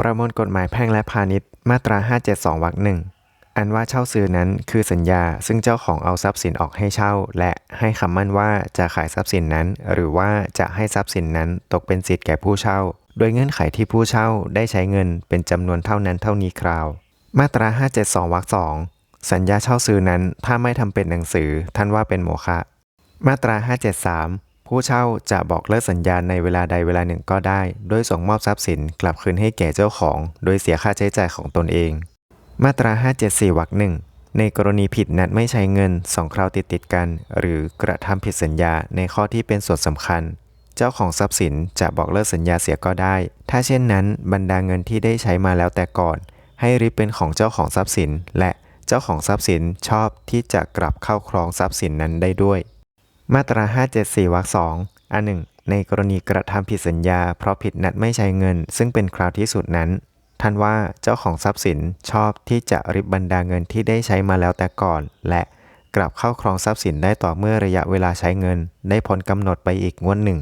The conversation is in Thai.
ประมวลกฎหมายแพ่งและพาณิชย์มาตรา 572 วรรคหนึ่งอันว่าเช่าซื้อนั้นคือสัญญาซึ่งเจ้าของเอาทรัพย์สินออกให้เช่า และให้คำมั่นว่าจะขายทรัพย์สินนั้น หรือว่าจะให้ทรัพย์สินนั้นตกเป็นสิทธิ์แก่ผู้เช่า โดยเงื่อนไขที่ผู้เช่าได้ใช้เงินเป็นจำนวนเท่านั้นเท่านี้คราว มาตรา 572 วรรคสองสัญญาเช่าซื้อนั้นถ้าไม่ทำเป็นหนังสือท่านว่าเป็นโมฆะมาตรา 573 ผู้เช่าจะบอกเลิกสัญญาในเวลาใดเวลาหนึ่งก็ได้ โดยส่งมอบทรัพย์สินกลับคืนให้แก่เจ้าของ โดยเสียค่าใช้จ่ายของตนเอง มาตรา 574วรรคหนึ่งในกรณีผิดนัดไม่ใช้เงินสองคราวติดติดกัน หรือกระทำผิดสัญญาในข้อที่เป็นส่วนสำคัญ เจ้าของทรัพย์สินจะบอกเลิกสัญญาเสียก็ได้ ถ้าเช่นนั้นบรรดาเงินที่ได้ใช้มาแล้วแต่ก่อน ให้ริบเป็นของเจ้าของทรัพย์สิน และเจ้าของทรัพย์สินชอบที่จะกลับเข้าครองทรัพย์สินนั้นได้ด้วย มาตรา 574 วรรคสองอันหนึ่งในกรณีกระทำผิดสัญญา เพราะผิดนัดไม่ใช้เงิน ซึ่งเป็นคราวที่สุดนั้น ท่านว่าเจ้าของทรัพย์สินชอบที่จะริบบรรดาเงินที่ได้ใช้มาแล้วแต่ก่อน และกลับเข้าครองทรัพย์สินได้ต่อเมื่อระยะเวลาใช้เงิน ได้พ้นกำหนดไปอีกงวดหนึ่ง